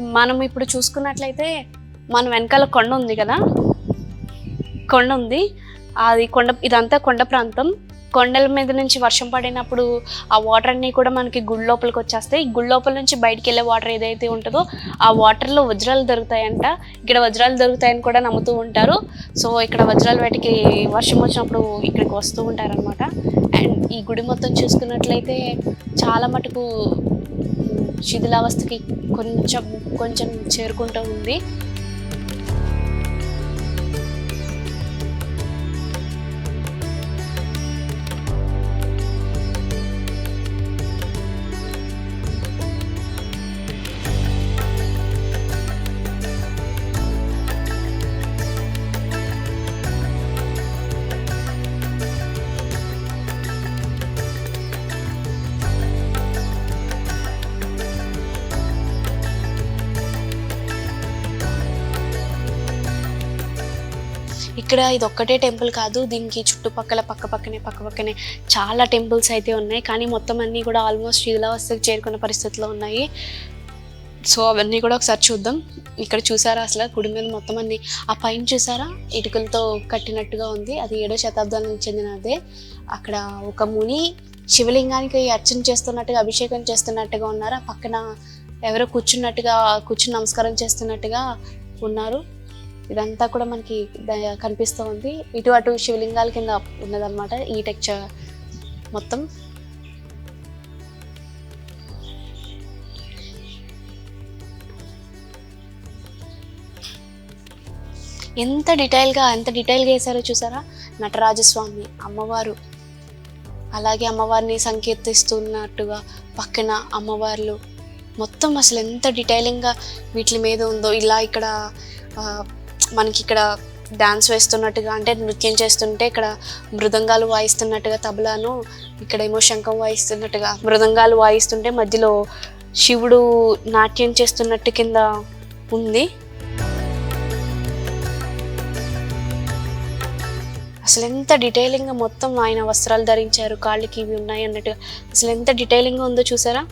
మనం ఇప్పుడు చూసుకున్నట్లయితే మన వెనకాల కొండ ఉంది కదా? కొండ ఉంది. అది కొండ ఇదంతా కొండ ప్రాంతం. కొండల మీద నుంచి వర్షం పడినప్పుడు ఆ వాటర్ అన్నీ కూడా మనకి గుడి లోపలికి వచ్చేస్తాయి. గుడి లోపల నుంచి బయటికి వెళ్ళే వాటర్ ఏదైతే ఉంటుందో ఆ వాటర్లో వజ్రాలు దొరుకుతాయంట. ఇక్కడ వజ్రాలు దొరుకుతాయని కూడా నమ్ముతూ ఉంటారు. సో ఇక్కడ వజ్రాలు వాటికి వర్షం వచ్చినప్పుడు ఇక్కడికి వస్తూ ఉంటారనమాట అండ్ ఈ గుడి మొత్తం చూసుకున్నట్లయితే చాలా మటుకు శిథిలావస్థకి కొంచెం కొంచెం చేరుకుంటూ ఉంది. ఇక్కడ ఇది ఒక్కటే టెంపుల్ కాదు దీనికి చుట్టుపక్కల పక్క పక్కనే పక్క పక్కనే చాలా టెంపుల్స్ అయితే ఉన్నాయి. కానీ మొత్తం అన్నీ కూడా ఆల్మోస్ట్ శిథిలావస్థకు చేరుకున్న పరిస్థితిలో ఉన్నాయి. సో అవన్నీ కూడా ఒకసారి చూద్దాం. ఇక్కడ చూసారా అసలు? గుడి మీద మొత్తం అన్ని ఆ పైన చూసారా? ఇటుకలతో కట్టినట్టుగా ఉంది. అది ఏడో శతాబ్దానికి చెందినదే అక్కడ ఒక ముని శివలింగానికి అర్చన చేస్తున్నట్టుగా అభిషేకం చేస్తున్నట్టుగా ఉన్నారు. ఆ పక్కన ఎవరో కూర్చున్నట్టుగా కూర్చుని నమస్కారం చేస్తున్నట్టుగా ఉన్నారు. ఇదంతా కూడా మనకి కనిపిస్తూ ఉంది. ఇటు అటు శివలింగాల కింద ఉన్నదన్నమాట ఈ టెక్చర్ మొత్తం. ఎంత డీటెయిల్గా ఎంత డీటెయిల్గా వేశారో చూసారా? నటరాజస్వామి అమ్మవారు. అలాగే అమ్మవారిని సంకీర్తిస్తున్నట్టుగా పక్కన అమ్మవార్లు. మొత్తం అసలు ఎంత డీటెయిలింగ్గా వీటి మీద ఉందో ఇలా ఇక్కడ మనకి ఇక్కడ డాన్స్ వేస్తున్నట్టుగా అంటే నృత్యం చేస్తుంటే ఇక్కడ మృదంగాలు వాయిస్తున్నట్టుగా తబలాను ఇక్కడ ఏమో శంఖం వాయిస్తున్నట్టుగా మృదంగాలు వాయిస్తుంటే మధ్యలో శివుడు నాట్యం చేస్తున్నట్టు కింద ఉంది. అసలు ఎంత డీటెయిలింగ్గా మొత్తం ఆయన వస్త్రాలు ధరించారు కాళ్ళకి ఇవి ఉన్నాయి అన్నట్టుగా అసలు ఎంత డీటెయిలింగ్గా ఉందో చూసారా?